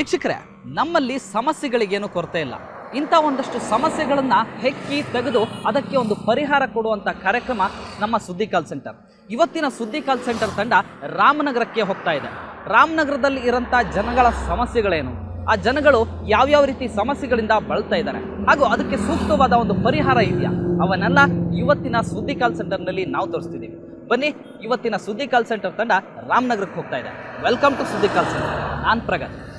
ವೀಕ್ಷಕರೇ, ನಮ್ಮಲ್ಲಿ ಸಮಸ್ಯೆಗಳಿಗೇನು ಕೊರತೆ ಇಲ್ಲ. ಇಂಥ ಒಂದಷ್ಟು ಸಮಸ್ಯೆಗಳನ್ನು ಹೆಕ್ಕಿ ತೆಗೆದು ಅದಕ್ಕೆ ಒಂದು ಪರಿಹಾರ ಕೊಡುವಂಥ ಕಾರ್ಯಕ್ರಮ ನಮ್ಮ ಸುದ್ದಿ ಕಾಲ್ ಸೆಂಟರ್. ಇವತ್ತಿನ ಸುದ್ದಿ ಕಾಲ್ ಸೆಂಟರ್ ತಂಡ ರಾಮನಗರಕ್ಕೆ ಹೋಗ್ತಾ ಇದೆ. ರಾಮನಗರದಲ್ಲಿ ಇರೋಂಥ ಜನಗಳ ಸಮಸ್ಯೆಗಳೇನು? ಆ ಜನಗಳು ಯಾವ್ಯಾವ ರೀತಿ ಸಮಸ್ಯೆಗಳಿಂದ ಬಳಲ್ತಾ ಇದ್ದಾರೆ? ಹಾಗೂ ಅದಕ್ಕೆ ಸೂಕ್ತವಾದ ಒಂದು ಪರಿಹಾರ ಇದೆಯಾ? ಅವನ್ನೆಲ್ಲ ಇವತ್ತಿನ ಸುದ್ದಿ ಕಾಲ್ ಸೆಂಟರ್ನಲ್ಲಿ ನಾವು ತೋರಿಸ್ತಿದ್ದೀವಿ. ಬನ್ನಿ, ಇವತ್ತಿನ ಸುದ್ದಿ ಕಾಲ್ ಸೆಂಟರ್ ತಂಡ ರಾಮನಗರಕ್ಕೆ ಹೋಗ್ತಾ ಇದೆ. ವೆಲ್ಕಮ್ ಟು ಸುದ್ದಿ ಕಾಲ್ ಸೆಂಟರ್. ನಾನು ಪ್ರಗತ್.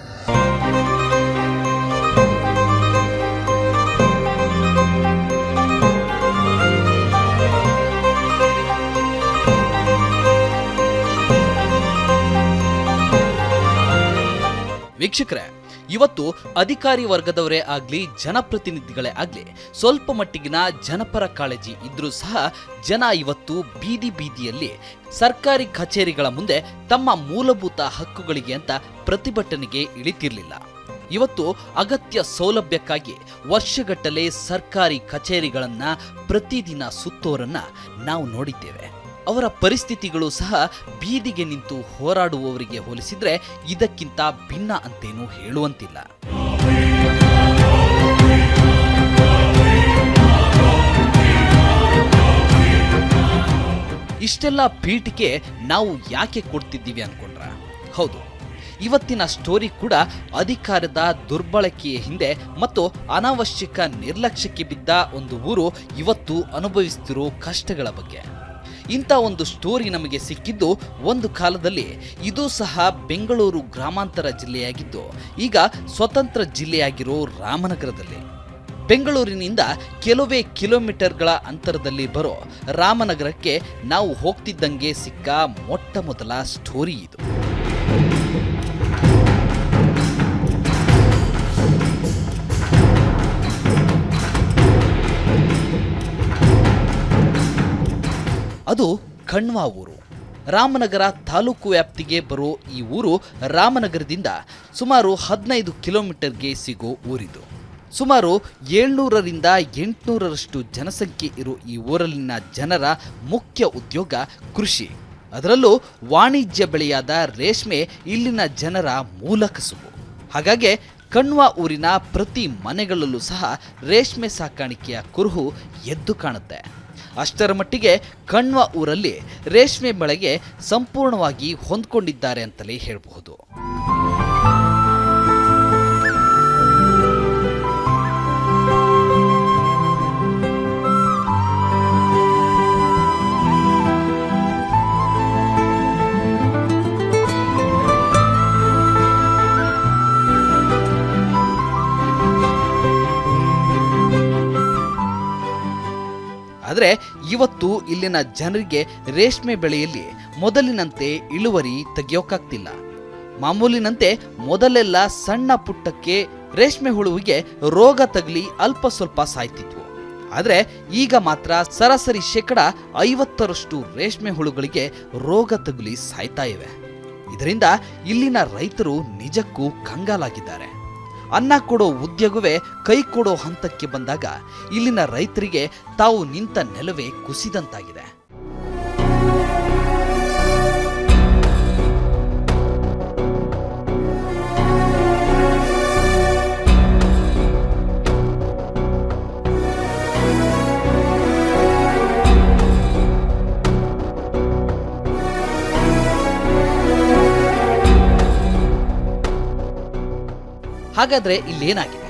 ವೀಕ್ಷಕರೇ, ಇವತ್ತು ಅಧಿಕಾರಿ ವರ್ಗದವರೇ ಆಗ್ಲಿ, ಜನಪ್ರತಿನಿಧಿಗಳೇ ಆಗ್ಲಿ, ಸ್ವಲ್ಪ ಮಟ್ಟಿಗಿನ ಜನಪರ ಕಾಳಜಿ ಇದ್ರೂ ಸಹ ಜನ ಇವತ್ತು ಬೀದಿ ಬೀದಿಯಲ್ಲಿ ಸರ್ಕಾರಿ ಕಚೇರಿಗಳ ಮುಂದೆ ತಮ್ಮ ಮೂಲಭೂತ ಹಕ್ಕುಗಳಿಗೆ ಅಂತ ಪ್ರತಿಭಟನೆಗೆ ಇಳಿತಿರ್ಲಿಲ್ಲ. ಇವತ್ತು ಅಗತ್ಯ ಸೌಲಭ್ಯಕ್ಕಾಗಿ ವರ್ಷಗಟ್ಟಲೆ ಸರ್ಕಾರಿ ಕಚೇರಿಗಳನ್ನ ಪ್ರತಿದಿನ ಸುತ್ತೋರನ್ನ ನಾವು ನೋಡಿದ್ದೇವೆ. ಅವರ ಪರಿಸ್ಥಿತಿಗಳು ಸಹ ಬೀದಿಗೆ ನಿಂತು ಹೋರಾಡುವವರಿಗೆ ಹೋಲಿಸಿದ್ರೆ ಇದಕ್ಕಿಂತ ಭಿನ್ನ ಅಂತೇನೂ ಹೇಳುವಂತಿಲ್ಲ. ಇಷ್ಟೆಲ್ಲ ಪೀಠಿಕೆ ನಾವು ಯಾಕೆ ಕೊಡ್ತಿದ್ದೀವಿ ಅನ್ಕೊಂಡ್ರ? ಹೌದು, ಇವತ್ತಿನ ಸ್ಟೋರಿ ಕೂಡ ಅಧಿಕಾರದ ದುರ್ಬಳಕೆಯ ಹಿಂದೆ ಮತ್ತು ಅನಾವಶ್ಯಕ ನಿರ್ಲಕ್ಷ್ಯಕ್ಕೆ ಬಿದ್ದ ಒಂದು ಊರು ಇವತ್ತು ಅನುಭವಿಸುತ್ತಿರೋ ಕಷ್ಟಗಳ ಬಗ್ಗೆ. ಇಂಥ ಒಂದು ಸ್ಟೋರಿ ನಮಗೆ ಸಿಕ್ಕಿದ್ದು ಒಂದು ಕಾಲದಲ್ಲಿ. ಇದು ಸಹ ಬೆಂಗಳೂರು ಗ್ರಾಮಾಂತರ ಜಿಲ್ಲೆಯಾಗಿದ್ದು. ಈಗ ಸ್ವತಂತ್ರ ಜಿಲ್ಲೆಯಾಗಿರೋ ರಾಮನಗರದಲ್ಲಿ. ಬೆಂಗಳೂರಿನಿಂದ ಕೆಲವೇ ಕಿಲೋಮೀಟರ್ಗಳ ಅಂತರದಲ್ಲಿ ಬರೋ ರಾಮನಗರಕ್ಕೆ ನಾವು ಹೋಗ್ತಿದ್ದಂಗೆ ಸಿಕ್ಕ ಮೊಟ್ಟ ಮೊದಲ ಸ್ಟೋರಿ ಇದು. ಅದು ಕಣ್ವ ಊರು. ರಾಮನಗರ ತಾಲೂಕು ವ್ಯಾಪ್ತಿಗೆ ಬರೋ ಈ ಊರು ರಾಮನಗರದಿಂದ ಸುಮಾರು ಹದಿನೈದು ಕಿಲೋಮೀಟರ್ಗೆ ಸಿಗೋ ಊರಿದು. ಸುಮಾರು ಏಳ್ನೂರರಿಂದ ಎಂಟುನೂರರಷ್ಟು ಜನಸಂಖ್ಯೆ ಇರೋ ಈ ಊರಲ್ಲಿನ ಜನರ ಮುಖ್ಯ ಉದ್ಯೋಗ ಕೃಷಿ. ಅದರಲ್ಲೂ ವಾಣಿಜ್ಯ ಬೆಳೆಯಾದ ರೇಷ್ಮೆ ಇಲ್ಲಿನ ಜನರ ಮೂಲ ಕಸುಬು. ಹಾಗಾಗಿ ಕಣ್ವ ಊರಿನ ಪ್ರತಿ ಮನೆಗಳಲ್ಲೂ ಸಹ ರೇಷ್ಮೆ ಸಾಕಾಣಿಕೆಯ ಕುರುಹು ಎದ್ದು ಕಾಣುತ್ತೆ. ಅಷ್ಟರ ಮಟ್ಟಿಗೆ ಕಣ್ವ ಊರಲ್ಲಿ ರೇಷ್ಮೆ ಬೆಳೆಗೆ ಸಂಪೂರ್ಣವಾಗಿ ಹೊಂದ್ಕೊಂಡಿದ್ದಾರೆ ಅಂತಲೇ ಹೇಳಬಹುದು. ಇವತ್ತು ಇಲ್ಲಿನ ಜನರಿಗೆ ರೇಷ್ಮೆ ಬೆಳೆಯಲ್ಲಿ ಮೊದಲಿನಂತೆ ಇಳುವರಿ ತೆಗೆಯೋಕ್ಕಾಗ್ತಿಲ್ಲ ಮಾಮೂಲಿನಂತೆ ಮೊದಲೆಲ್ಲ ಸಣ್ಣ ಪುಟ್ಟಕ್ಕೆ ರೇಷ್ಮೆ ಹುಳುವಿಗೆ ರೋಗ ತಗಲಿ ಅಲ್ಪ ಸ್ವಲ್ಪ ಸಾಯ್ತಿದ್ವು. ಆದರೆ ಈಗ ಮಾತ್ರ ಸರಾಸರಿ ಶೇಕಡ ಐವತ್ತರಷ್ಟು ರೇಷ್ಮೆ ಹುಳುಗಳಿಗೆ ರೋಗ ತಗುಲಿ ಸಾಯ್ತಾ ಇವೆ. ಇದರಿಂದ ಇಲ್ಲಿನ ರೈತರು ನಿಜಕ್ಕೂ ಕಂಗಾಲಾಗಿದ್ದಾರೆ. ಅನ್ನ ಕೊಡೋ ಉದ್ಯೋಗವೇ ಕೈ ಕೊಡೋ ಹಂತಕ್ಕೆ ಬಂದಾಗ ಇಲ್ಲಿನ ರೈತರಿಗೆ ತಾವು ನಿಂತ ನೆಲವೇ ಕುಸಿದಂತಾಗಿದೆ. ಹಾಗಾದ್ರೆ ಇಲ್ಲೇನಾಗಿದೆ?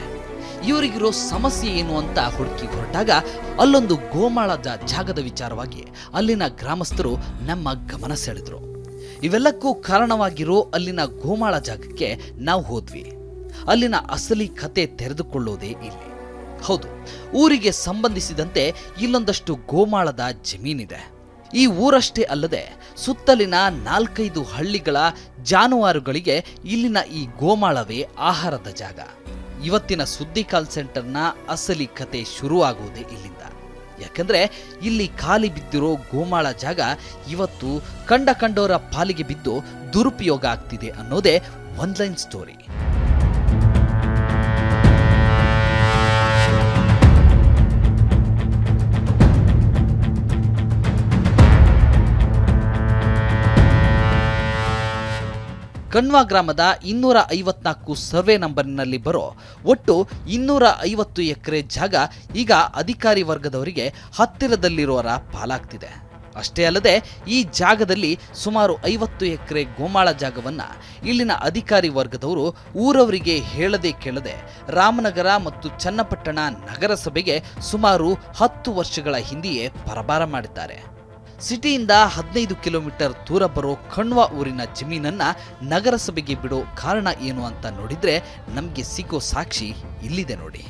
ಇವರಿಗಿರೋ ಸಮಸ್ಯೆ ಏನು ಅಂತ ಹುಡುಕಿ ಹೊರಟಾಗ ಅಲ್ಲೊಂದು ಗೋಮಾಳದ ಜಾಗದ ವಿಚಾರವಾಗಿ ಅಲ್ಲಿನ ಗ್ರಾಮಸ್ಥರು ನಮ್ಮ ಗಮನ ಸೆಳೆದ್ರು. ಇವೆಲ್ಲಕ್ಕೂ ಕಾರಣವಾಗಿರೋ ಅಲ್ಲಿನ ಗೋಮಾಳ ಜಾಗಕ್ಕೆ ನಾವು ಹೋದ್ವಿ. ಅಲ್ಲಿನ ಅಸಲಿ ಕತೆ ತೆರೆದುಕೊಳ್ಳೋದೇ ಇಲ್ಲಿ. ಹೌದು, ಊರಿಗೆ ಸಂಬಂಧಿಸಿದಂತೆ ಇಲ್ಲೊಂದಷ್ಟು ಗೋಮಾಳದ ಜಮೀನಿದೆ. ಈ ಊರಷ್ಟೇ ಅಲ್ಲದೆ ಸುತ್ತಲಿನ ನಾಲ್ಕೈದು ಹಳ್ಳಿಗಳ ಜಾನುವಾರುಗಳಿಗೆ ಇಲ್ಲಿನ ಈ ಗೋಮಾಳವೇ ಆಹಾರದ ಜಾಗ. ಇವತ್ತಿನ ಸುದ್ದಿ ಕಾಲ್ ಸೆಂಟರ್ನ ಅಸಲಿ ಕತೆ ಶುರುವಾಗುವುದೇ ಇಲ್ಲಿಂದ. ಯಾಕಂದ್ರೆ ಇಲ್ಲಿ ಖಾಲಿ ಬಿದ್ದಿರೋ ಗೋಮಾಳ ಜಾಗ ಇವತ್ತು ಕಂಡ ಕಂಡೋರ ಪಾಲಿಗೆ ಬಿದ್ದು ದುರುಪಯೋಗ ಆಗ್ತಿದೆ ಅನ್ನೋದೇ ಒನ್ಲೈನ್ ಸ್ಟೋರಿ. ಕಣ್ವಾ ಗ್ರಾಮದ ಇನ್ನೂರ ಐವತ್ನಾಲ್ಕು ಸರ್ವೆ ನಂಬರ್ನಲ್ಲಿ ಬರೋ ಒಟ್ಟು ಇನ್ನೂರ ಐವತ್ತು ಎಕರೆ ಜಾಗ ಈಗ ಅಧಿಕಾರಿ ವರ್ಗದವರಿಗೆ ಹತ್ತಿರದಲ್ಲಿರುವರ ಪಾಲಾಗ್ತಿದೆ. ಅಷ್ಟೇ ಅಲ್ಲದೆ ಈ ಜಾಗದಲ್ಲಿ ಸುಮಾರು ಐವತ್ತು ಎಕರೆ ಗೋಮಾಳ ಜಾಗವನ್ನು ಇಲ್ಲಿನ ಅಧಿಕಾರಿ ವರ್ಗದವರು ಊರವರಿಗೆ ಹೇಳದೆ ಕೇಳದೆ ರಾಮನಗರ ಮತ್ತು ಚನ್ನಪಟ್ಟಣ ನಗರಸಭೆಗೆ ಸುಮಾರು ಹತ್ತು ವರ್ಷಗಳ ಹಿಂದೆಯೇ ಪರಬಾರ ಮಾಡಿದ್ದಾರೆ. ಸಿಟಿಯಿಂದ ಹದಿನೈದು ಕಿಲೋಮೀಟರ್ ದೂರ ಬರೋ ಕಣ್ವ ಊರಿನ ಜಮೀನನ್ನ ನಗರಸಭೆಗೆ ಬಿಡೋ ಕಾರಣ ಏನು ಅಂತ ನೋಡಿದ್ರೆ ನಮಗೆ ಸಿಗೋ ಸಾಕ್ಷಿ ಇಲ್ಲಿದೆ ನೋಡಿ.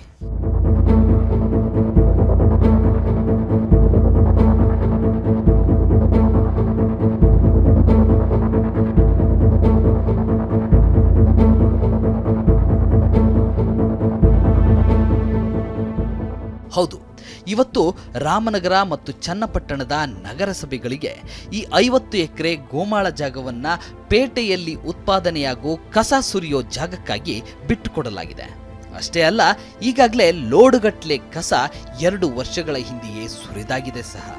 ಹೌದು ಇವತ್ತು ರಾಮನಗರ ಮತ್ತು ಚನ್ನಪಟ್ಟಣದ ನಗರಸಭೆಗಳಿಗೆ ಈ ಐವತ್ತು ಎಕರೆ ಗೋಮಾಳ ಜಾಗವನ್ನ ಪೇಟೆಯಲ್ಲಿ ಉತ್ಪಾದನೆಯಾಗೋ ಕಸ ಸುರಿಯೋ ಜಾಗಕ್ಕಾಗಿ ಬಿಟ್ಟುಕೊಡಲಾಗಿದೆ. ಅಷ್ಟೇ ಅಲ್ಲ, ಈಗಾಗಲೇ ಲೋಡುಗಟ್ಲೆ ಕಸ ಎರಡು ವರ್ಷಗಳ ಹಿಂದೆಯೇ ಸುರಿದಾಗಿದೆ ಸಹ.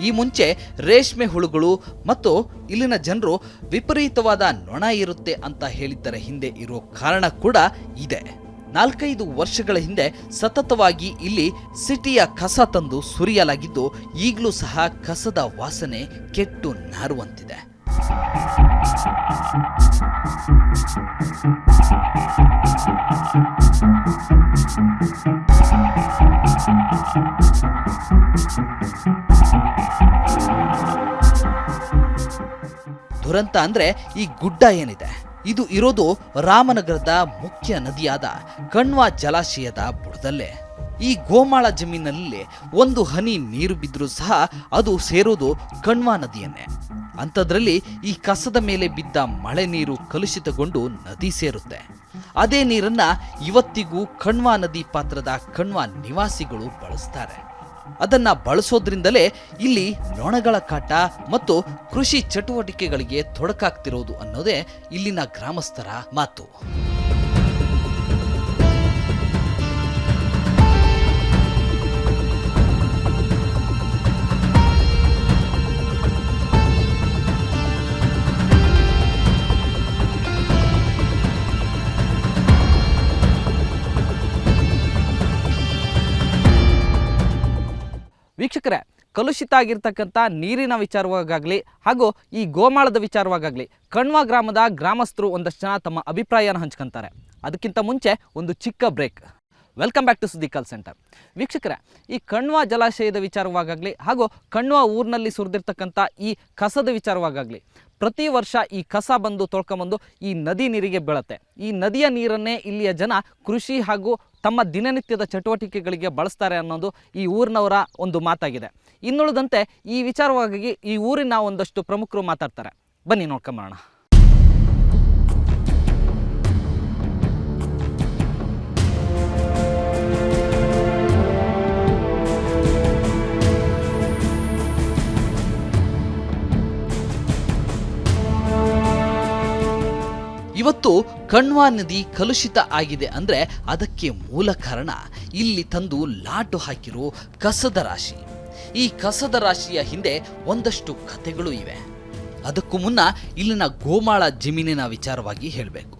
ಈ ಮುಂಚೆ ರೇಷ್ಮೆ ಹುಳುಗಳು ಮತ್ತು ಇಲ್ಲಿನ ಜನರು ವಿಪರೀತವಾದ ನೊಣ ಇರುತ್ತೆ ಅಂತ ಹೇಳಿದ್ದರ ಹಿಂದೆ ಇರೋ ಕಾರಣ ಕೂಡ ಇದೆ. ನಾಲ್ಕೈದು ವರ್ಷಗಳ ಹಿಂದೆ ಸತತವಾಗಿ ಇಲ್ಲಿ ಸಿಟಿಯ ಕಸ ತಂದು ಸುರಿಯಲಾಗಿದ್ದು, ಈಗಲೂ ಸಹ ಕಸದ ವಾಸನೆ ಕೆಟ್ಟು ನಾರುವಂತಿದೆ. ದುರಂತ ಅಂದ್ರೆ ಈ ಗುಡ್ಡ ಏನಿದೆ? ಇದು ಇರೋದು ರಾಮನಗರದ ಮುಖ್ಯ ನದಿಯಾದ ಕಣ್ವಾ ಜಲಾಶಯದ ಬುಡದಲ್ಲೇ. ಈ ಗೋಮಾಳ ಜಮೀನಲ್ಲಿ ಒಂದು ಹನಿ ನೀರು ಬಿದ್ದರೂ ಸಹ ಅದು ಸೇರೋದು ಕಣ್ವಾ ನದಿಯನ್ನೇ. ಅಂಥದ್ರಲ್ಲಿ ಈ ಕಸದ ಮೇಲೆ ಬಿದ್ದ ಮಳೆ ನೀರು ಕಲುಷಿತಗೊಂಡು ನದಿ ಸೇರುತ್ತೆ. ಅದೇ ನೀರನ್ನ ಇವತ್ತಿಗೂ ಕಣ್ವಾ ನದಿ ಪಾತ್ರದ ಕಣ್ವಾ ನಿವಾಸಿಗಳು ಬಳಸ್ತಾರೆ. ಅದನ್ನ ಬಳಸೋದ್ರಿಂದಲೇ ಇಲ್ಲಿ ನೊಣಗಳ ಕಾಟ ಮತ್ತು ಕೃಷಿ ಚಟುವಟಿಕೆಗಳಿಗೆ ತೊಡಕಾಗ್ತಿರೋದು ಅನ್ನೋದೇ ಇಲ್ಲಿನ ಗ್ರಾಮಸ್ಥರ ಮಾತು. ಕಲುಷಿತ ಆಗಿರ್ತಕ್ಕಂಥ ನೀರಿನ ವಿಚಾರವಾಗಲಿ ಹಾಗೂ ಈ ಗೋಮಾಳದ ವಿಚಾರವಾಗಲಿ ಕಣ್ವ ಗ್ರಾಮದ ಗ್ರಾಮಸ್ಥರು ಒಂದಷ್ಟು ಜನ ತಮ್ಮ ಅಭಿಪ್ರಾಯನ ಹಂಚ್ಕೊಂತಾರೆ. ಅದಕ್ಕಿಂತ ಮುಂಚೆ ಒಂದು ಚಿಕ್ಕ ಬ್ರೇಕ್. ವೆಲ್ಕಮ್ ಬ್ಯಾಕ್ ಟು ಸುದ್ದಿ ಕಾಲ್ ಸೆಂಟರ್ ವೀಕ್ಷಕರೇ, ಈ ಕಣ್ವ ಜಲಾಶಯದ ವಿಚಾರವಾಗಲಿ ಹಾಗೂ ಕಣ್ವ ಊರಿನಲ್ಲಿ ಸುರಿದಿರ್ತಕ್ಕಂಥ ಈ ಕಸದ ವಿಚಾರವಾಗಲಿ ಪ್ರತಿ ವರ್ಷ ಈ ಕಸ ಬಂದು ತೊಳ್ಕೊಂಬಂದು ಈ ನದಿ ನೀರಿಗೆ ಬೀಳತ್ತೆ. ಈ ನದಿಯ ನೀರನ್ನೇ ಇಲ್ಲಿಯ ಜನ ಕೃಷಿ ಹಾಗೂ ತಮ್ಮ ದಿನನಿತ್ಯದ ಚಟುವಟಿಕೆಗಳಿಗೆ ಬಳಸ್ತಾರೆ ಅನ್ನೋದು ಈ ಊರಿನವರ ಒಂದು ಮಾತಾಗಿದೆ. ಇನ್ನುಳಿದಂತೆ ಈ ವಿಚಾರವಾಗಿ ಈ ಊರಿನ ಒಂದಷ್ಟು ಪ್ರಮುಖರು ಮಾತಾಡ್ತಾರೆ. ಬನ್ನಿ ನೋಡ್ಕೊಂಬರೋಣ. ಇವತ್ತು ಕಣ್ವಾ ನದಿ ಕಲುಷಿತ ಆಗಿದೆ ಅಂದ್ರೆ ಅದಕ್ಕೆ ಮೂಲ ಕಾರಣ ಇಲ್ಲಿ ತಂದು ಲಾಟು ಹಾಕಿರೋ ಕಸದ ರಾಶಿ. ಈ ಕಸದ ರಾಶಿಯ ಹಿಂದೆ ಒಂದಷ್ಟು ಕಥೆಗಳು ಇವೆ. ಅದಕ್ಕೂ ಮುನ್ನ ಇಲ್ಲಿನ ಗೋಮಾಳ ಜಮೀನಿನ ವಿಚಾರವಾಗಿ ಹೇಳಬೇಕು.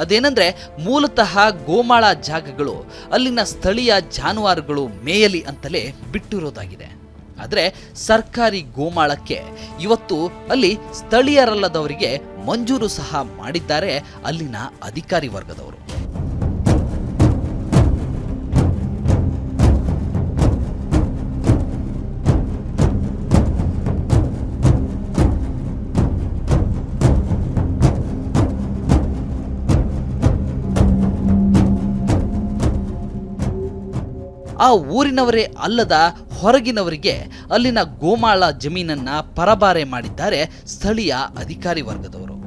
ಅದೇನೆಂದ್ರೆ ಮೂಲತಃ ಗೋಮಾಳ ಜಾಗಗಳು ಅಲ್ಲಿನ ಸ್ಥಳೀಯ ಜಾನುವಾರುಗಳು ಮೇಯಲಿ ಅಂತಲೇ ಬಿಟ್ಟಿರೋದಾಗಿದೆ. ಆದರೆ ಸರ್ಕಾರಿ ಗೋಮಾಳಕ್ಕೆ ಇವತ್ತು ಅಲ್ಲಿ ಸ್ಥಳೀಯರಲ್ಲದವರಿಗೆ ಮಂಜೂರು ಸಹ ಮಾಡಿದ್ದಾರೆ ಅಲ್ಲಿನ ಅಧಿಕಾರಿ ವರ್ಗದವರು. ಆ ಊರಿನವರೇ ಅಲ್ಲದ ಹೊರಗಿನವರಿಗೆ ಅಲ್ಲಿನ ಗೋಮಾಳ ಜಮೀನನ್ನ ಪರಬಾರೆ ಮಾಡಿದ್ದಾರೆ ಸ್ಥಳೀಯ ಅಧಿಕಾರಿ ವರ್ಗದವರು.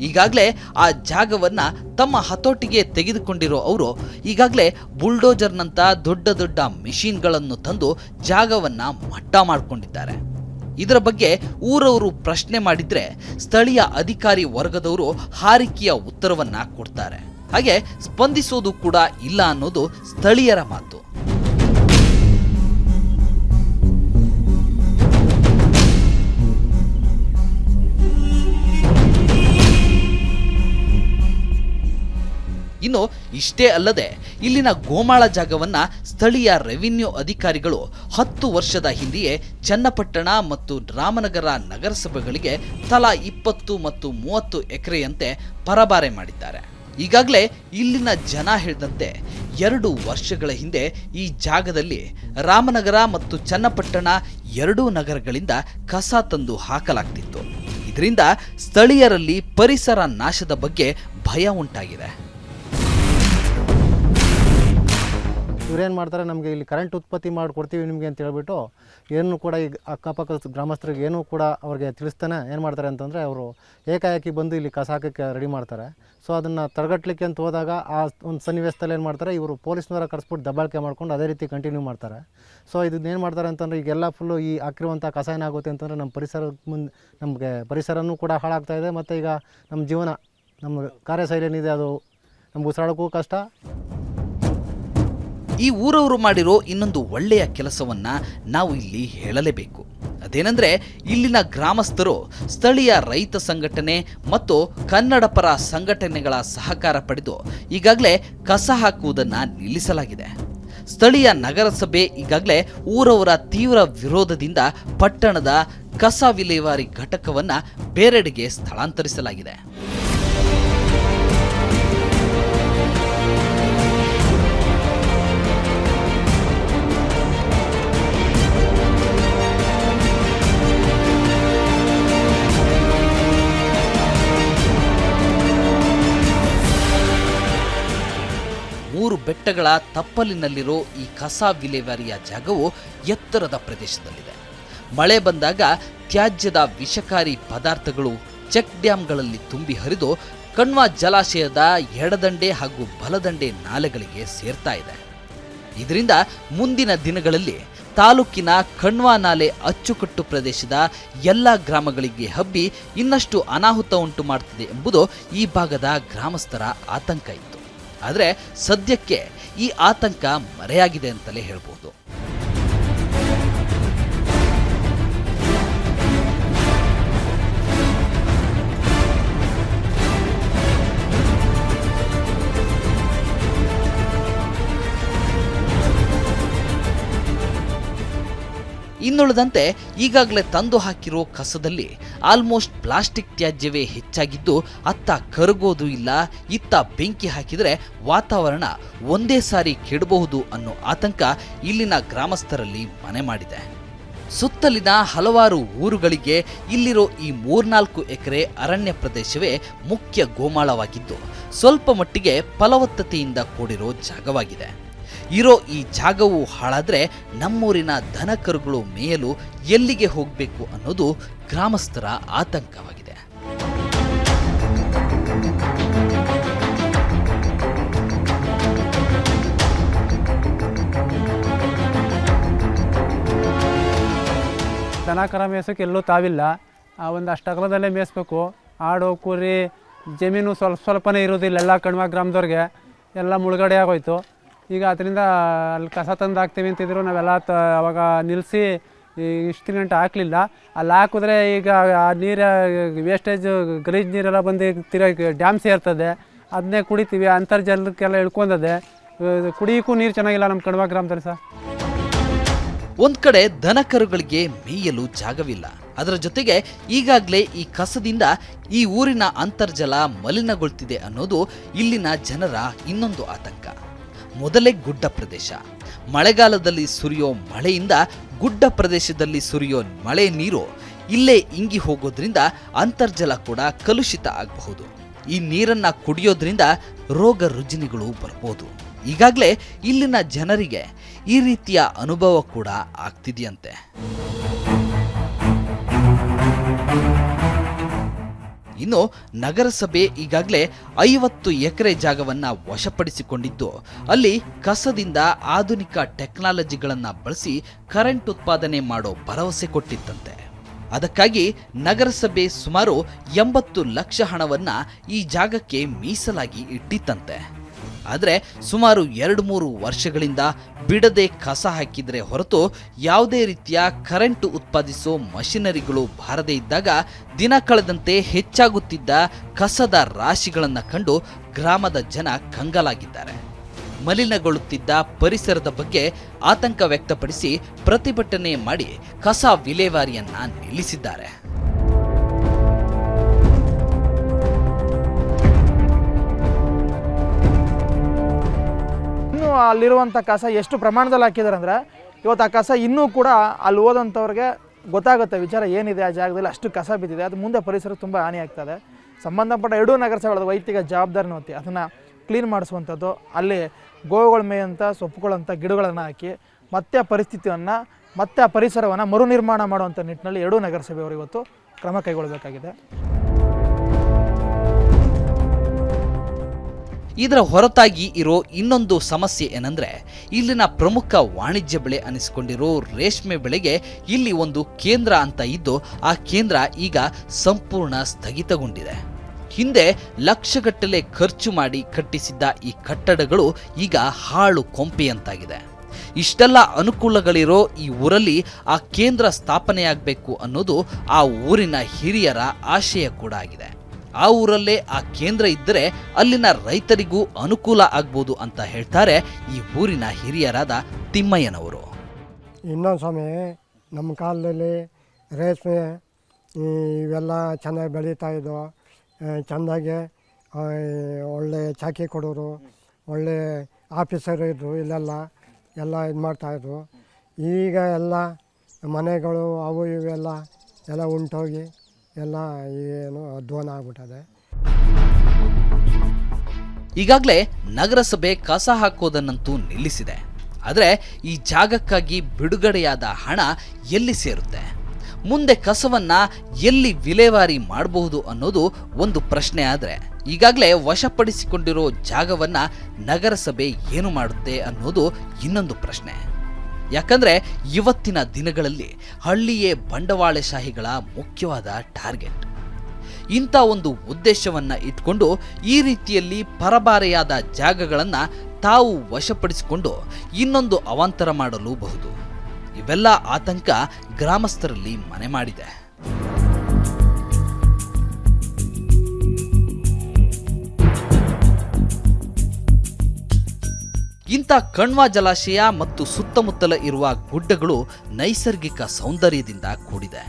ಈಗಾಗಲೇ ಆ ಜಾಗವನ್ನ ತಮ್ಮ ಹತೋಟಿಗೆ ತೆಗೆದುಕೊಂಡಿರೋ ಅವರು ಈಗಾಗಲೇ ಬುಲ್ಡೋಜರ್ನಂಥ ದೊಡ್ಡ ದೊಡ್ಡ ಮಿಷಿನ್ಗಳನ್ನು ತಂದು ಜಾಗವನ್ನು ಮಟ್ಟ ಮಾಡಿಕೊಂಡಿದ್ದಾರೆ. ಇದರ ಬಗ್ಗೆ ಊರವರು ಪ್ರಶ್ನೆ ಮಾಡಿದರೆ ಸ್ಥಳೀಯ ಅಧಿಕಾರಿ ವರ್ಗದವರು ಹಾರಿಕೆಯ ಉತ್ತರವನ್ನು ಕೊಡ್ತಾರೆ. ಹಾಗೆ ಸ್ಪಂದಿಸೋದು ಕೂಡ ಇಲ್ಲ ಅನ್ನೋದು ಸ್ಥಳೀಯರ ಮಾತು. ಇನ್ನು ಇಷ್ಟೇ ಅಲ್ಲದೆ ಇಲ್ಲಿನ ಗೋಮಾಳ ಜಾಗವನ್ನ ಸ್ಥಳೀಯ ರೆವಿನ್ಯೂ ಅಧಿಕಾರಿಗಳು ಹತ್ತು ವರ್ಷದ ಹಿಂದೆಯೇ ಚನ್ನಪಟ್ಟಣ ಮತ್ತು ರಾಮನಗರ ನಗರಸಭೆಗಳಿಗೆ ತಲಾ ಇಪ್ಪತ್ತು ಮತ್ತು ಮೂವತ್ತು ಎಕರೆಯಂತೆ ಪರಬಾರೆ ಮಾಡಿದ್ದಾರೆ. ಈಗಾಗಲೇ ಇಲ್ಲಿನ ಜನ ಹೇಳಿದಂತೆ ಎರಡು ವರ್ಷಗಳ ಹಿಂದೆ ಈ ಜಾಗದಲ್ಲಿ ರಾಮನಗರ ಮತ್ತು ಚನ್ನಪಟ್ಟಣ ಎರಡೂ ನಗರಗಳಿಂದ ಕಸ ತಂದು ಹಾಕಲಾಗ್ತಿತ್ತು. ಇದರಿಂದ ಸ್ಥಳೀಯರಲ್ಲಿ ಪರಿಸರ ನಾಶದ ಬಗ್ಗೆ ಭಯ ಉಂಟಾಗಿದೆ. ಇವ್ರೇನು ಮಾಡ್ತಾರೆ? ನಮಗೆ ಇಲ್ಲಿ ಕರೆಂಟ್ ಉತ್ಪತ್ತಿ ಮಾಡಿಕೊಡ್ತೀವಿ ನಿಮಗೆ ಅಂತ ಹೇಳ್ಬಿಟ್ಟು ಏನು ಕೂಡ ಈಗ ಅಕ್ಕಪಕ್ಕದ ಗ್ರಾಮಸ್ಥರಿಗೆ ಏನೂ ಕೂಡ ಅವ್ರಿಗೆ ತಿಳಿಸ್ತಾನೆ ಏನು ಮಾಡ್ತಾರೆ ಅಂತಂದರೆ ಅವರು ಏಕಾಏಕಿ ಬಂದು ಇಲ್ಲಿ ಕಸ ಹಾಕೋಕ್ಕೆ ರೆಡಿ ಮಾಡ್ತಾರೆ. ಸೊ ಅದನ್ನು ತಡೆಗಟ್ಟಲಿಕ್ಕೆ ಅಂತ ಹೋದಾಗ ಆ ಒಂದು ಸನ್ನಿವೇಶದಲ್ಲಿ ಏನು ಮಾಡ್ತಾರೆ? ಇವರು ಪೊಲೀಸ್ನವರ ಕರೆಸ್ಬಿಟ್ಟು ದಬ್ಬಾಳಿಕೆ ಮಾಡ್ಕೊಂಡು ಅದೇ ರೀತಿ ಕಂಟಿನ್ಯೂ ಮಾಡ್ತಾರೆ. ಸೊ ಇದನ್ನ ಏನು ಮಾಡ್ತಾರೆ ಅಂತಂದರೆ ಈಗೆಲ್ಲ ಫುಲ್ಲು ಈ ಹಾಕಿರುವಂಥ ಕಸ ಏನಾಗುತ್ತೆ ಅಂತಂದರೆ ನಮ್ಮ ಪರಿಸರ ಮುಂದೆ ನಮಗೆ ಪರಿಸರನೂ ಕೂಡ ಹಾಳಾಗ್ತಾ ಇದೆ. ಮತ್ತು ಈಗ ನಮ್ಮ ಜೀವನ, ನಮ್ಮ ಕಾರ್ಯಶೈಲಿ ಏನಿದೆ ಅದು? ನಮ್ಗೆ ಉಸಿರಾಡೋಕ್ಕೂ ಕಷ್ಟ ಈ ಊರವರು ಮಾಡಿರೋ ಇನ್ನೊಂದು ಒಳ್ಳೆಯ ಕೆಲಸವನ್ನ ನಾವು ಇಲ್ಲಿ ಹೇಳಲೇಬೇಕು. ಅದೇನೆಂದ್ರೆ, ಇಲ್ಲಿನ ಗ್ರಾಮಸ್ಥರು ಸ್ಥಳೀಯ ರೈತ ಸಂಘಟನೆ ಮತ್ತು ಕನ್ನಡ ಪರ ಸಂಘಟನೆಗಳ ಸಹಕಾರ ಪಡೆದು ಈಗಾಗಲೇ ಕಸ ಹಾಕುವುದನ್ನು ನಿಲ್ಲಿಸಲಾಗಿದೆ. ಸ್ಥಳೀಯ ನಗರಸಭೆ ಈಗಾಗಲೇ ಊರವರ ತೀವ್ರ ವಿರೋಧದಿಂದ ಪಟ್ಟಣದ ಕಸ ವಿಲೇವಾರಿ ಘಟಕವನ್ನು ಬೇರೆಡೆಗೆ ಸ್ಥಳಾಂತರಿಸಲಾಗಿದೆ. ಬೆಟ್ಟಗಳ ತಪ್ಪಲಿನಲ್ಲಿರೋ ಈ ಕಸ ವಿಲೇವಾರಿಯ ಜಾಗವು ಎತ್ತರದ ಪ್ರದೇಶದಲ್ಲಿದೆ. ಮಳೆ ಬಂದಾಗ ತ್ಯಾಜ್ಯದ ವಿಷಕಾರಿ ಪದಾರ್ಥಗಳು ಚೆಕ್ ಡ್ಯಾಂಗಳಲ್ಲಿ ತುಂಬಿ ಹರಿದು ಕಣ್ವ ಜಲಾಶಯದ ಎಡದಂಡೆ ಹಾಗೂ ಬಲದಂಡೆ ನಾಲೆಗಳಿಗೆ ಸೇರ್ತಾ ಇದೆ. ಇದರಿಂದ ಮುಂದಿನ ದಿನಗಳಲ್ಲಿ ತಾಲೂಕಿನ ಕಣ್ವಾ ನಾಲೆ ಅಚ್ಚುಕಟ್ಟು ಪ್ರದೇಶದ ಎಲ್ಲ ಗ್ರಾಮಗಳಿಗೆ ಹಬ್ಬಿ ಇನ್ನಷ್ಟು ಅನಾಹುತ ಉಂಟು ಮಾಡುತ್ತದೆ ಎಂಬುದು ಈ ಭಾಗದ ಗ್ರಾಮಸ್ಥರ ಆತಂಕ ಇತ್ತು. ಆದರೆ ಸದ್ಯಕ್ಕೆ ಈ ಆತಂಕ ಮರೆಯಾಗಿದೆ ಅಂತಲೇ ಹೇಳ್ಬೋದು. ಇನ್ನುಳಿದಂತೆ ಈಗಾಗಲೇ ತಂದು ಹಾಕಿರೋ ಕಸದಲ್ಲಿ ಆಲ್ಮೋಸ್ಟ್ ಪ್ಲಾಸ್ಟಿಕ್ ತ್ಯಾಜ್ಯವೇ ಹೆಚ್ಚಾಗಿದ್ದು ಅತ್ತ ಕರಗೋದು ಇಲ್ಲ, ಇತ್ತ ಬೆಂಕಿ ಹಾಕಿದರೆ ವಾತಾವರಣ ಒಂದೇ ಸಾರಿ ಕೆಡಬಹುದು ಅನ್ನೋ ಆತಂಕ ಇಲ್ಲಿನ ಗ್ರಾಮಸ್ಥರಲ್ಲಿ ಮನೆ ಮಾಡಿದೆ. ಸುತ್ತಲಿನ ಹಲವಾರು ಊರುಗಳಿಗೆ ಇಲ್ಲಿರೋ ಈ ಮೂರ್ನಾಲ್ಕು ಎಕರೆ ಅರಣ್ಯ ಪ್ರದೇಶವೇ ಮುಖ್ಯ ಗೋಮಾಳವಾಗಿದ್ದು, ಸ್ವಲ್ಪ ಮಟ್ಟಿಗೆ ಫಲವತ್ತತೆಯಿಂದ ಕೂಡಿರೋ ಜಾಗವಾಗಿದೆ. ಇರೋ ಈ ಜಾಗವು ಹಾಳಾದ್ರೆ ನಮ್ಮೂರಿನ ದನಕರುಗಳು ಮೇಯಲು ಎಲ್ಲಿಗೆ ಹೋಗಬೇಕು ಅನ್ನೋದು ಗ್ರಾಮಸ್ಥರ ಆತಂಕವಾಗಿದೆ. ದನಕರ ಮೇಯಿಸೋಕೆ ಎಲ್ಲೂ ತಾವಿಲ್ಲ. ಆ ಒಂದು ಅಷ್ಟಗಲದಲ್ಲೇ ಮೇಯಿಸ್ಬೇಕು. ಆಡು, ಕುರಿ, ಜಮೀನು ಸ್ವಲ್ಪ ಸ್ವಲ್ಪನೇ ಇರೋದಿಲ್ಲ ಎಲ್ಲ ಕಣ್ವ ಗ್ರಾಮದವ್ರಿಗೆ. ಎಲ್ಲ ಮುಳುಗಡೆ ಆಗೋಯ್ತು. ಈಗ ಅದರಿಂದ ಅಲ್ಲಿ ಕಸ ತಂದು ಹಾಕ್ತೀವಿ ಅಂತಿದ್ರು ನಾವೆಲ್ಲ ತ ಅವಾಗ ನಿಲ್ಲಿಸಿ ಇಷ್ಟು ಗಂಟೆ ಹಾಕಲಿಲ್ಲ. ಅಲ್ಲಿ ಹಾಕಿದ್ರೆ ಈಗ ಆ ನೀರು ವೇಸ್ಟೇಜ್ ಗಲೀಜ್ ನೀರೆಲ್ಲ ಬಂದು ತಿರ ಡ್ಯಾಮ್ ಸೇರ್ತದೆ. ಅದನ್ನೇ ಕುಡಿತೀವಿ. ಅಂತರ್ಜಲಕ್ಕೆಲ್ಲ ಇಳ್ಕೊಂಡದೆ. ಕುಡಿಯೋಕ್ಕೂ ನೀರು ಚೆನ್ನಾಗಿಲ್ಲ ನಮ್ಮ ಕಣ್ವ ಗ್ರಾಮದಲ್ಲಿ ಸರ್. ಒಂದು ಕಡೆ ದನಕರುಗಳಿಗೆ ಮೇಯಲು ಜಾಗವಿಲ್ಲ. ಅದರ ಜೊತೆಗೆ ಈಗಾಗಲೇ ಈ ಕಸದಿಂದ ಈ ಊರಿನ ಅಂತರ್ಜಲ ಮಲಿನಗೊಳ್ತಿದೆ ಅನ್ನೋದು ಇಲ್ಲಿನ ಜನರ ಇನ್ನೊಂದು ಆತಂಕ. ಮೊದಲೇ ಗುಡ್ಡ ಪ್ರದೇಶ. ಮಳೆಗಾಲದಲ್ಲಿ ಸುರಿಯೋ ಮಳೆಯಿಂದ ಗುಡ್ಡ ಪ್ರದೇಶದಲ್ಲಿ ಸುರಿಯೋ ಮಳೆ ನೀರು ಇಲ್ಲೇ ಇಂಗಿ ಹೋಗೋದ್ರಿಂದ ಅಂತರ್ಜಲ ಕೂಡ ಕಲುಷಿತ ಆಗಬಹುದು. ಈ ನೀರನ್ನ ಕುಡಿಯೋದ್ರಿಂದ ರೋಗ ರುಜಿನಿಗಳು ಬರ್ಬೋದು. ಈಗಾಗಲೇ ಇಲ್ಲಿನ ಜನರಿಗೆ ಈ ರೀತಿಯ ಅನುಭವ ಕೂಡ ಆಗ್ತಿದೆಯಂತೆ. ಇನ್ನು ನಗರಸಭೆ ಈಗಾಗಲೇ ಐವತ್ತು ಎಕರೆ ಜಾಗವನ್ನ ವಶಪಡಿಸಿಕೊಂಡಿದ್ದು, ಅಲ್ಲಿ ಕಸದಿಂದ ಆಧುನಿಕ ಟೆಕ್ನಾಲಜಿಗಳನ್ನು ಬಳಸಿ ಕರೆಂಟ್ ಉತ್ಪಾದನೆ ಮಾಡೋ ಭರವಸೆ ಕೊಟ್ಟಿತ್ತಂತೆ. ಅದಕ್ಕಾಗಿ ನಗರಸಭೆ ಸುಮಾರು ಎಂಬತ್ತು ಲಕ್ಷ ಹಣವನ್ನು ಈ ಜಾಗಕ್ಕೆ ಮೀಸಲಾಗಿ ಇಟ್ಟಿತ್ತಂತೆ. ಆದರೆ ಸುಮಾರು ಎರಡು ಮೂರು ವರ್ಷಗಳಿಂದ ಬಿಡದೆ ಕಸ ಹಾಕಿದರೆ ಹೊರತು ಯಾವುದೇ ರೀತಿಯ ಕರೆಂಟ್ ಉತ್ಪಾದಿಸೋ ಮಷಿನರಿಗಳು ಬಾರದೇ ಇದ್ದಾಗ ದಿನ ಕಳೆದಂತೆ ಹೆಚ್ಚಾಗುತ್ತಿದ್ದ ಕಸದ ರಾಶಿಗಳನ್ನು ಕಂಡು ಗ್ರಾಮದ ಜನ ಕಂಗಲಾಗಿದ್ದಾರೆ. ಮಲಿನಗೊಳ್ಳುತ್ತಿದ್ದ ಪರಿಸರದ ಬಗ್ಗೆ ಆತಂಕ ವ್ಯಕ್ತಪಡಿಸಿ ಪ್ರತಿಭಟನೆ ಮಾಡಿ ಕಸ ವಿಲೇವಾರಿಯನ್ನ ನಿಲ್ಲಿಸಿದ್ದಾರೆ. ಅಲ್ಲಿರುವಂಥ ಕಸ ಎಷ್ಟು ಪ್ರಮಾಣದಲ್ಲಿ ಹಾಕಿದ್ದಾರೆ ಅಂದರೆ ಇವತ್ತು ಆ ಕಸ ಇನ್ನೂ ಕೂಡ ಅಲ್ಲಿ ಹೋದಂಥವ್ರಿಗೆ ಗೊತ್ತಾಗುತ್ತೆ, ವಿಚಾರ ಏನಿದೆ ಆ ಜಾಗದಲ್ಲಿ, ಅಷ್ಟು ಕಸ ಬಿದ್ದಿದೆ, ಅದು ಮುಂದೆ ಪರಿಸರ ತುಂಬ ಹಾನಿ ಆಗ್ತದೆ. ಸಂಬಂಧಪಟ್ಟ ಎರಡೂ ನಗರಸಭೆಗಳ ವೈಯಕ್ತಿಕ ಜವಾಬ್ದಾರಿನ ಹೊತ್ತಿ ಅದನ್ನು ಕ್ಲೀನ್ ಮಾಡಿಸುವಂಥದ್ದು, ಅಲ್ಲಿ ಗೋವುಗಳ ಮೇಯಂಥ ಸೊಪ್ಪುಗಳಂಥ ಗಿಡಗಳನ್ನು ಹಾಕಿ, ಮತ್ತೆ ಪರಿಸ್ಥಿತಿಯನ್ನು, ಮತ್ತೆ ಆ ಪರಿಸರವನ್ನು ಮರು ನಿರ್ಮಾಣ ಮಾಡುವಂಥ ನಿಟ್ಟಿನಲ್ಲಿ ಎರಡೂ ನಗರಸಭೆಯವರು ಇವತ್ತು ಕ್ರಮ ಕೈಗೊಳ್ಳಬೇಕಾಗಿದೆ. ಇದರ ಹೊರತಾಗಿ ಇರೋ ಇನ್ನೊಂದು ಸಮಸ್ಯೆ ಏನಂದ್ರೆ, ಇಲ್ಲಿನ ಪ್ರಮುಖ ವಾಣಿಜ್ಯ ಬೆಳೆ ಅನಿಸಿಕೊಂಡಿರೋ ರೇಷ್ಮೆ ಬೆಳೆಗೆ ಇಲ್ಲಿ ಒಂದು ಕೇಂದ್ರ ಅಂತ ಇದ್ದು, ಆ ಕೇಂದ್ರ ಈಗ ಸಂಪೂರ್ಣ ಸ್ಥಗಿತಗೊಂಡಿದೆ. ಹಿಂದೆ ಲಕ್ಷಗಟ್ಟಲೆ ಖರ್ಚು ಮಾಡಿ ಕಟ್ಟಿಸಿದ್ದ ಈ ಕಟ್ಟಡಗಳು ಈಗ ಹಾಳು ಕೊಂಪೆಯಂತಾಗಿದೆ ಇಷ್ಟೆಲ್ಲ ಅನುಕೂಲಗಳಿರೋ ಈ ಊರಲ್ಲಿ ಆ ಕೇಂದ್ರ ಸ್ಥಾಪನೆಯಾಗಬೇಕು ಅನ್ನೋದು ಆ ಊರಿನ ಹಿರಿಯರ ಆಶಯ ಕೂಡ ಆಗಿದೆ. ಆ ಊರಲ್ಲೇ ಆ ಕೇಂದ್ರ ಇದ್ದರೆ ಅಲ್ಲಿನ ರೈತರಿಗೂ ಅನುಕೂಲ ಆಗ್ಬೋದು ಅಂತ ಹೇಳ್ತಾರೆ ಈ ಊರಿನ ಹಿರಿಯರಾದ ತಿಮ್ಮಯ್ಯನವರು. ಇನ್ನೊಂದು ಸ್ವಾಮಿ, ನಮ್ಮ ಕಾಲದಲ್ಲಿ ರೇಷ್ಮೆ ಇವೆಲ್ಲ ಚೆನ್ನಾಗಿ ಬೆಳೀತಾ ಇದ್ದವು ಚೆಂದಾಗಿ ಒಳ್ಳೆ ಚಾಕಿ ಕೊಡೋರು, ಒಳ್ಳೆ ಆಫೀಸರ್ ಇದ್ದರು ಇಲ್ಲೆಲ್ಲ ಎಲ್ಲ ಇದು ಮಾಡ್ತಾಯಿದ್ರು ಈಗ ಎಲ್ಲ ಮನೆಗಳು ಅವು ಇವೆಲ್ಲ ಎಲ್ಲ ಉಂಟೋಗಿ ಎಲ್ಲ ಏನು ಅಧ್ವಾನ ಆಗ್ಬಿಟ್ಟದೆ. ಈಗಾಗಲೇ ನಗರಸಭೆ ಕಸ ಹಾಕೋದನ್ನಂತೂ ನಿಲ್ಲಿಸಿದೆ. ಆದರೆ ಈ ಜಾಗಕ್ಕಾಗಿ ಬಿಡುಗಡೆಯಾದ ಹಣ ಎಲ್ಲಿ ಸೇರುತ್ತೆ? ಮುಂದೆ ಕಸವನ್ನ ಎಲ್ಲಿ ವಿಲೇವಾರಿ ಮಾಡಬಹುದು ಅನ್ನೋದು ಒಂದು ಪ್ರಶ್ನೆ ಆದರೆ, ಈಗಾಗಲೇ ವಶಪಡಿಸಿಕೊಂಡಿರೋ ಜಾಗವನ್ನ ನಗರಸಭೆ ಏನು ಮಾಡುತ್ತೆ ಅನ್ನೋದು ಇನ್ನೊಂದು ಪ್ರಶ್ನೆ. ಯಾಕಂದ್ರೆ ಇವತ್ತಿನ ದಿನಗಳಲ್ಲಿ ಹಳ್ಳಿಯೇ ಬಂಡವಾಳಶಾಹಿಗಳ ಮುಖ್ಯವಾದ ಟಾರ್ಗೆಟ್. ಇಂಥ ಒಂದು ಉದ್ದೇಶವನ್ನ ಇಟ್ಕೊಂಡು ಈ ರೀತಿಯಲ್ಲಿ ಪರಬಾರೆಯಾದ ಜಾಗಗಳನ್ನು ತಾವು ವಶಪಡಿಸಿಕೊಂಡು ಇನ್ನೊಂದು ಅವಾಂತರ ಮಾಡಲೂಬಹುದು. ಇವೆಲ್ಲ ಆತಂಕ ಗ್ರಾಮಸ್ಥರಲ್ಲಿ ಮನೆ ಮಾಡಿದೆ. ಇಂಥ ಕಣ್ವ ಜಲಾಶಯ ಮತ್ತು ಸುತ್ತಮುತ್ತಲ ಇರುವ ಗುಡ್ಡಗಳು ನೈಸರ್ಗಿಕ ಸೌಂದರ್ಯದಿಂದ ಕೂಡಿದೆ.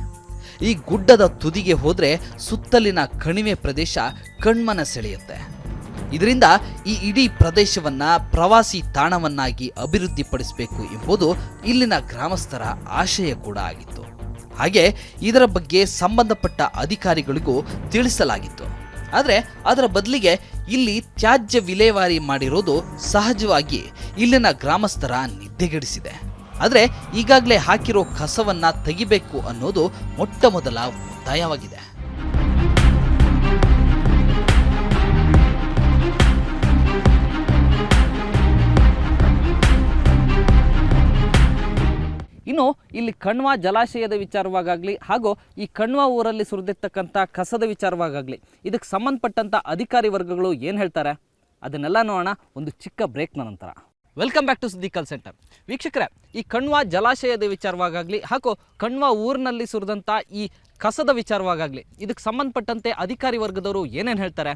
ಈ ಗುಡ್ಡದ ತುದಿಗೆ ಹೋದರೆ ಸುತ್ತಲಿನ ಕಣಿವೆ ಪ್ರದೇಶ ಕಣ್ಮನ ಸೆಳೆಯುತ್ತೆ. ಇದರಿಂದ ಈ ಇಡೀ ಪ್ರದೇಶವನ್ನು ಪ್ರವಾಸಿ ತಾಣವನ್ನಾಗಿ ಅಭಿವೃದ್ಧಿಪಡಿಸಬೇಕು ಎಂಬುದು ಇಲ್ಲಿನ ಗ್ರಾಮಸ್ಥರ ಆಶಯ ಕೂಡ ಆಗಿತ್ತು. ಹಾಗೆ ಇದರ ಬಗ್ಗೆ ಸಂಬಂಧಪಟ್ಟ ಅಧಿಕಾರಿಗಳಿಗೂ ತಿಳಿಸಲಾಗಿತ್ತು. ಆದರೆ ಅದರ ಬದಲಿಗೆ ಇಲ್ಲಿ ತ್ಯಾಜ್ಯ ವಿಲೇವಾರಿ ಮಾಡಿರೋದು ಸಹಜವಾಗಿ ಇಲ್ಲಿನ ಗ್ರಾಮಸ್ಥರ ನಿದ್ದೆಗೆಡಿಸಿದೆ. ಆದರೆ ಈಗಾಗಲೇ ಹಾಕಿರೋ ಕಸವನ್ನ ತೆಗಿಬೇಕು ಅನ್ನೋದು ಮೊಟ್ಟ ಮೊದಲ ಒತ್ತಾಯವಾಗಿದೆ. ಇನ್ನು ಇಲ್ಲಿ ಕಣ್ವ ಜಲಾಶಯದ ವಿಚಾರವಾಗಲಿ ಹಾಗೂ ಈ ಕಣ್ವ ಊರಲ್ಲಿ ಸುರಿದಿರ್ತಕ್ಕಂಥ ಕಸದ ವಿಚಾರವಾಗಲಿ ಇದಕ್ಕೆ ಸಂಬಂಧಪಟ್ಟಂಥ ಅಧಿಕಾರಿ ವರ್ಗಗಳು ಏನು ಹೇಳ್ತಾರೆ? ಅದನ್ನೆಲ್ಲ ನೋಡೋಣ, ಒಂದು ಚಿಕ್ಕ ಬ್ರೇಕ್ನ ನಂತರ. ವೆಲ್ಕಮ್ ಬ್ಯಾಕ್ ಟು ಸುದ್ದಿ ಕಾಲ್ ಸೆಂಟರ್ ವೀಕ್ಷಕರೇ, ಈ ಕಣ್ವ ಜಲಾಶಯದ ವಿಚಾರವಾಗಲಿ ಹಾಗೂ ಕಣ್ವ ಊರಿನಲ್ಲಿ ಸುರಿದಂಥ ಈ ಕಸದ ವಿಚಾರವಾಗಲಿ ಇದಕ್ಕೆ ಸಂಬಂಧಪಟ್ಟಂತೆ ಅಧಿಕಾರಿ ವರ್ಗದವರು ಏನೇನು ಹೇಳ್ತಾರೆ?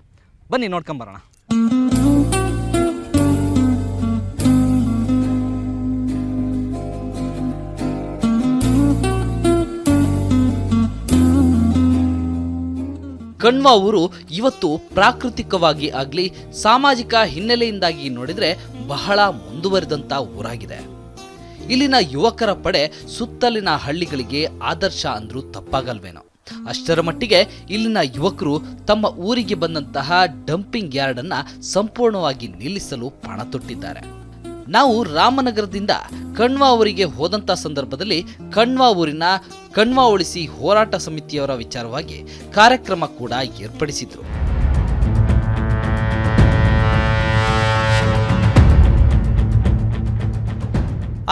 ಬನ್ನಿ ನೋಡ್ಕೊಂಬರೋಣ. ಕಣ್ವ ಊರು ಇವತ್ತು ಪ್ರಾಕೃತಿಕವಾಗಿ ಆಗಲಿ ಸಾಮಾಜಿಕ ಹಿನ್ನೆಲೆಯಿಂದಾಗಿ ನೋಡಿದ್ರೆ ಬಹಳ ಮುಂದುವರಿದಂಥ ಊರಾಗಿದೆ. ಇಲ್ಲಿನ ಯುವಕರ ಪಡೆ ಸುತ್ತಲಿನ ಹಳ್ಳಿಗಳಿಗೆ ಆದರ್ಶ ಅಂದರೂ ತಪ್ಪಾಗಲ್ವೇನೋ. ಅಷ್ಟರ ಮಟ್ಟಿಗೆ ಇಲ್ಲಿನ ಯುವಕರು ತಮ್ಮ ಊರಿಗೆ ಬಂದಂತಹ ಡಂಪಿಂಗ್ ಯಾರ್ಡನ್ನು ಸಂಪೂರ್ಣವಾಗಿ ನಿಲ್ಲಿಸಲು ಪಣ ತೊಟ್ಟಿದ್ದಾರೆ. ನಾವು ರಾಮನಗರದಿಂದ ಕಣ್ವಾ ಊರಿಗೆ ಹೋದಂಥ ಸಂದರ್ಭದಲ್ಲಿ ಕಣ್ವಾ ಊರಿನ ಕಣ್ವಾ ಉಳಿಸಿ ಹೋರಾಟ ಸಮಿತಿಯವರ ವಿಚಾರವಾಗಿ ಕಾರ್ಯಕ್ರಮ ಕೂಡ ಏರ್ಪಡಿಸಿದ್ರು.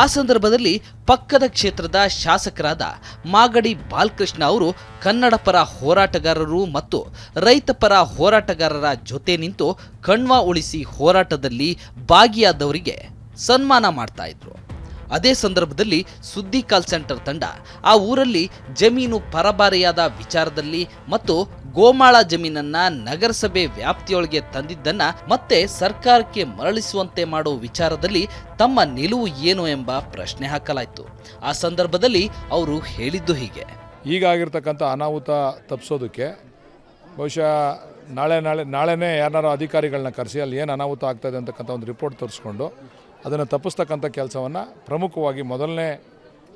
ಆ ಸಂದರ್ಭದಲ್ಲಿ ಪಕ್ಕದ ಕ್ಷೇತ್ರದ ಶಾಸಕರಾದ ಮಾಗಡಿ ಬಾಲಕೃಷ್ಣ ಅವರು ಕನ್ನಡ ಪರ ಹೋರಾಟಗಾರರು ಮತ್ತು ರೈತ ಪರ ಹೋರಾಟಗಾರರ ಜೊತೆ ನಿಂತು ಕಣ್ವಾ ಉಳಿಸಿ ಹೋರಾಟದಲ್ಲಿ ಭಾಗಿಯಾದವರಿಗೆ ಸನ್ಮಾನ ಮಾಡ್ತಾ ಇದ್ರು. ಅದೇ ಸಂದರ್ಭದಲ್ಲಿ ಸುದ್ದಿ ಕಾಲ್ ಸೆಂಟರ್ ತಂಡ ಆ ಊರಲ್ಲಿ ಜಮೀನು ಪರಬಾರಿಯಾದ ವಿಚಾರದಲ್ಲಿ ಮತ್ತು ಗೋಮಾಳ ಜಮೀನನ್ನ ನಗರಸಭೆ ವ್ಯಾಪ್ತಿಯೊಳಗೆ ತಂದಿದ್ದನ್ನ ಮತ್ತೆ ಸರ್ಕಾರಕ್ಕೆ ಮರಳಿಸುವಂತೆ ಮಾಡೋ ವಿಚಾರದಲ್ಲಿ ತಮ್ಮ ನಿಲುವು ಏನು ಎಂಬ ಪ್ರಶ್ನೆ ಹಾಕಲಾಯಿತು. ಆ ಸಂದರ್ಭದಲ್ಲಿ ಅವರು ಹೇಳಿದ್ದು ಹೀಗೆ. ಈಗಾಗಿರ್ತಕ್ಕಂಥ ಅನಾಹುತ ತಪ್ಪಿಸೋದಕ್ಕೆ ಬಹುಶಃ ನಾಳೆ ನಾಳೆ ನಾಳೆನೇ ಯಾರನ್ನಾರು ಅಧಿಕಾರಿಗಳನ್ನ ಕರೆಸಿ ಅಲ್ಲಿ ಏನು ಅನಾಹುತ ಆಗ್ತಾಯಿದೆ ಅಂತಕ್ಕಂಥ ಒಂದು ರಿಪೋರ್ಟ್ ತರಿಸ್ಕೊಂಡು ಅದನ್ನು ತಪ್ಪಿಸ್ತಕ್ಕಂಥ ಕೆಲಸವನ್ನು ಪ್ರಮುಖವಾಗಿ ಮೊದಲನೇ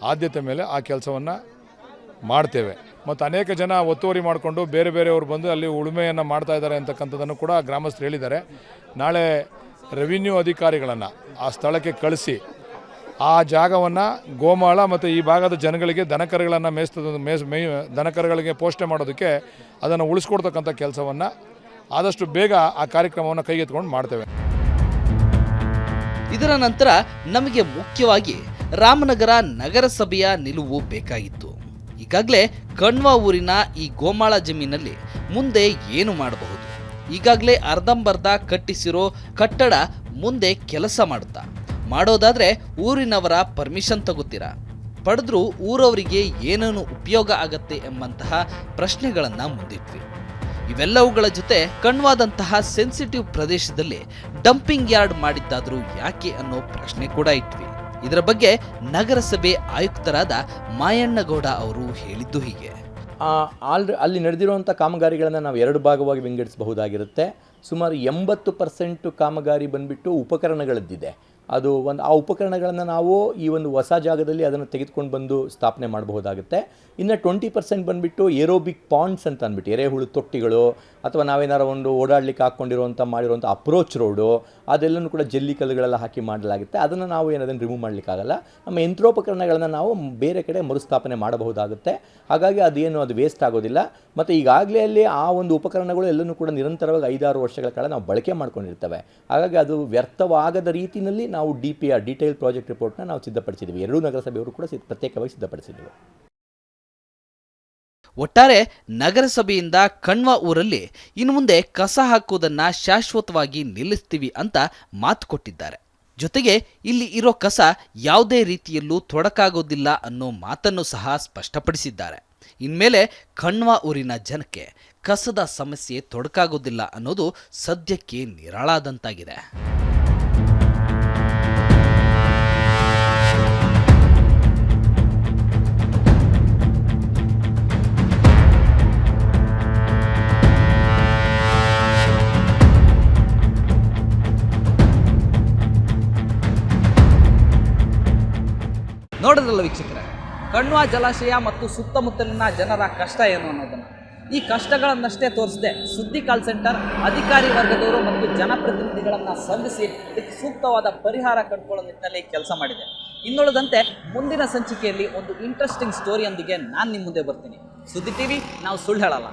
ಆದ್ಯತೆ ಮೇಲೆ ಆ ಕೆಲಸವನ್ನು ಮಾಡ್ತೇವೆ. ಮತ್ತು ಅನೇಕ ಜನ ಒತ್ತುವರಿ ಮಾಡಿಕೊಂಡು ಬೇರೆ ಬೇರೆಯವರು ಬಂದು ಅಲ್ಲಿ ಉಳುಮೆಯನ್ನು ಮಾಡ್ತಾ ಇದ್ದಾರೆ ಅಂತಕ್ಕಂಥದ್ದನ್ನು ಕೂಡ ಗ್ರಾಮಸ್ಥರು ಹೇಳಿದ್ದಾರೆ. ನಾಳೆ ರೆವಿನ್ಯೂ ಅಧಿಕಾರಿಗಳನ್ನು ಆ ಸ್ಥಳಕ್ಕೆ ಕಳಿಸಿ ಆ ಜಾಗವನ್ನು ಗೋಮಾಳ ಮತ್ತು ಈ ಭಾಗದ ಜನಗಳಿಗೆ ದನಕರುಗಳನ್ನು ಮೇಯಿಸ್ತದ ಮೇಸ್ ಮೇಯ್ ದನಕರುಗಳಿಗೆ ಪೋಷಣೆ ಮಾಡೋದಕ್ಕೆ ಅದನ್ನು ಉಳಿಸ್ಕೊಡ್ತಕ್ಕಂಥ ಕೆಲಸವನ್ನು ಆದಷ್ಟು ಬೇಗ ಆ ಕಾರ್ಯಕ್ರಮವನ್ನು ಕೈಗೆತ್ಕೊಂಡು ಮಾಡ್ತೇವೆ. ಇದರ ನಂತರ ನಮಗೆ ಮುಖ್ಯವಾಗಿ ರಾಮನಗರ ನಗರಸಭೆಯ ನಿಲುವು ಬೇಕಾಗಿತ್ತು. ಈಗಾಗಲೇ ಕಣ್ವ ಊರಿನ ಈ ಗೋಮಾಳ ಜಮೀನಲ್ಲಿ ಮುಂದೆ ಏನು ಮಾಡಬಹುದು? ಈಗಾಗಲೇ ಅರ್ಧಂಬರ್ಧ ಕಟ್ಟಿಸಿರೋ ಕಟ್ಟಡ ಮುಂದೆ ಕೆಲಸ ಮಾಡುತ್ತಾ? ಮಾಡೋದಾದ್ರೆ ಊರಿನವರ ಪರ್ಮಿಷನ್ ತಗೋತೀರಾ? ಪಡೆದ್ರೂ ಊರವರಿಗೆ ಏನೇನು ಉಪಯೋಗ ಆಗತ್ತೆ ಎಂಬಂತಹ ಪ್ರಶ್ನೆಗಳನ್ನು ಮುಂದಿಟ್ವಿ. ಇವೆಲ್ಲವುಗಳ ಜೊತೆ ಕಣ್ವಾದಂತಹ ಸೆನ್ಸಿಟಿವ್ ಪ್ರದೇಶದಲ್ಲಿ ಡಂಪಿಂಗ್ ಯಾರ್ಡ್ ಮಾಡಿದ್ದಾದರೂ ಯಾಕೆ ಅನ್ನೋ ಪ್ರಶ್ನೆ ಕೂಡ ಇಟ್ವಿ. ಇದರ ಬಗ್ಗೆ ನಗರಸಭೆ ಆಯುಕ್ತರಾದ ಮಾಯಣ್ಣಗೌಡ ಅವರು ಹೇಳಿದ್ದು ಹೀಗೆ. ಅಲ್ಲಿ ನಡೆದಿರುವಂಥ ಕಾಮಗಾರಿಗಳನ್ನು ನಾವು ಎರಡು ಭಾಗವಾಗಿ ವಿಂಗಡಿಸಬಹುದಾಗಿರುತ್ತೆ. ಸುಮಾರು ಎಂಬತ್ತು ಪರ್ಸೆಂಟು ಕಾಮಗಾರಿ ಬಂದ್ಬಿಟ್ಟು ಉಪಕರಣಗಳದ್ದಿದೆ. ಅದು ಒಂದು, ಆ ಉಪಕರಣಗಳನ್ನು ನಾವು ಈ ಒಂದು ಹೊಸ ಜಾಗದಲ್ಲಿ ಅದನ್ನು ತೆಗೆದುಕೊಂಡು ಬಂದು ಸ್ಥಾಪನೆ ಮಾಡಬಹುದಾಗುತ್ತೆ. ಇನ್ನು ಟ್ವೆಂಟಿ ಪರ್ಸೆಂಟ್ ಬಂದುಬಿಟ್ಟು ಏರೋಬಿಕ್ ಪಾಂಡ್ಸ್ ಅಂತ ಅಂದ್ಬಿಟ್ಟು, ಎರೆಹುಳು ತೊಟ್ಟಿಗಳು, ಅಥವಾ ನಾವೇನಾರ ಒಂದು ಓಡಾಡ್ಲಿಕ್ಕೆ ಹಾಕ್ಕೊಂಡಿರುವಂಥ ಮಾಡಿರುವಂಥ ಅಪ್ರೋಚ್ ರೋಡು ಅದೆಲ್ಲನೂ ಕೂಡ ಜಲ್ಲಿ ಕಲ್ಲುಗಳೆಲ್ಲ ಹಾಕಿ ಮಾಡಲಾಗುತ್ತೆ. ಅದನ್ನು ನಾವು ಏನದನ್ನು ರಿಮೂವ್ ಮಾಡಲಿಕ್ಕಾಗಲ್ಲ. ನಮ್ಮ ಯಂತ್ರೋಪಕರಣಗಳನ್ನು ನಾವು ಬೇರೆ ಕಡೆ ಮರುಸ್ಥಾಪನೆ ಮಾಡಬಹುದಾಗುತ್ತೆ. ಹಾಗಾಗಿ ಅದೇನು ಅದು ವೇಸ್ಟ್ ಆಗೋದಿಲ್ಲ. ಮತ್ತು ಈಗಾಗಲೇ ಅಲ್ಲಿ ಆ ಒಂದು ಉಪಕರಣಗಳು ಎಲ್ಲನೂ ಕೂಡ ನಿರಂತರವಾಗಿ ಐದಾರು ವರ್ಷಗಳ ಕಾಲ ನಾವು ಬಳಕೆ ಮಾಡ್ಕೊಂಡಿರ್ತವೆ. ಹಾಗಾಗಿ ಅದು ವ್ಯರ್ಥವಾಗದ ರೀತಿಯಲ್ಲಿ ನಾವು D P R detail project ರಿಪೋರ್ಟ್ನ ನಾವು ಸಿದ್ಧಪಡಿಸಿದ್ದೀವಿ ಎರಡೂ ನಗರಸಭೆಯವರು ಕೂಡ ಪ್ರತ್ಯೇಕವಾಗಿ ಸಿದ್ಧಪಡಿಸಿದ್ದೀವಿ ಒಟ್ಟಾರೆ ನಗರಸಭೆಯಿಂದ ಕಣ್ವ ಊರಲ್ಲಿ ಇನ್ನು ಮುಂದೆ ಕಸ ಹಾಕುವುದನ್ನು ಶಾಶ್ವತವಾಗಿ ನಿಲ್ಲಿಸ್ತೀವಿ ಅಂತ ಮಾತು ಕೊಟ್ಟಿದ್ದಾರೆ. ಜೊತೆಗೆ ಇಲ್ಲಿ ಇರೋ ಕಸ ಯಾವುದೇ ರೀತಿಯಲ್ಲೂ ತೊಡಕಾಗೋದಿಲ್ಲ ಅನ್ನೋ ಮಾತನ್ನು ಸಹ ಸ್ಪಷ್ಟಪಡಿಸಿದ್ದಾರೆ. ಇನ್ಮೇಲೆ ಕಣ್ವ ಊರಿನ ಜನಕ್ಕೆ ಕಸದ ಸಮಸ್ಯೆ ತೊಡಕಾಗೋದಿಲ್ಲ ಅನ್ನೋದು ಸದ್ಯಕ್ಕೆ ನಿರಾಳಾದಂತಾಗಿದೆ. ನೋಡಿದ್ರಲ್ಲ ವೀಕ್ಷಕರೇ? ಕಣ್ವಾ ಜಲಾಶಯ ಮತ್ತು ಸುತ್ತಮುತ್ತಲಿನ ಜನರ ಕಷ್ಟ ಏನು ಅನ್ನೋದನ್ನು. ಈ ಕಷ್ಟಗಳನ್ನಷ್ಟೇ ತೋರಿಸದೆ ಸುದ್ದಿ ಕಾಲ್ ಸೆಂಟರ್ ಅಧಿಕಾರಿ ವರ್ಗದವರು ಮತ್ತು ಜನಪ್ರತಿನಿಧಿಗಳನ್ನು ಸಂಧಿಸಿ ಇದಕ್ಕೆ ಸೂಕ್ತವಾದ ಪರಿಹಾರ ಕಂಡುಕೊಳ್ಳೋ ನಿಟ್ಟಿನಲ್ಲಿ ಕೆಲಸ ಮಾಡಿದೆ. ಇನ್ನುಳಿದಂತೆ ಮುಂದಿನ ಸಂಚಿಕೆಯಲ್ಲಿ ಒಂದು ಇಂಟ್ರೆಸ್ಟಿಂಗ್ ಸ್ಟೋರಿಯೊಂದಿಗೆ ನಾನು ನಿಮ್ಮ ಮುಂದೆ ಬರ್ತೀನಿ. ಸುದ್ದಿ ಟಿವಿ ನಾವು ಸುಳ್ಳು ಹೇಳಲ್ಲ.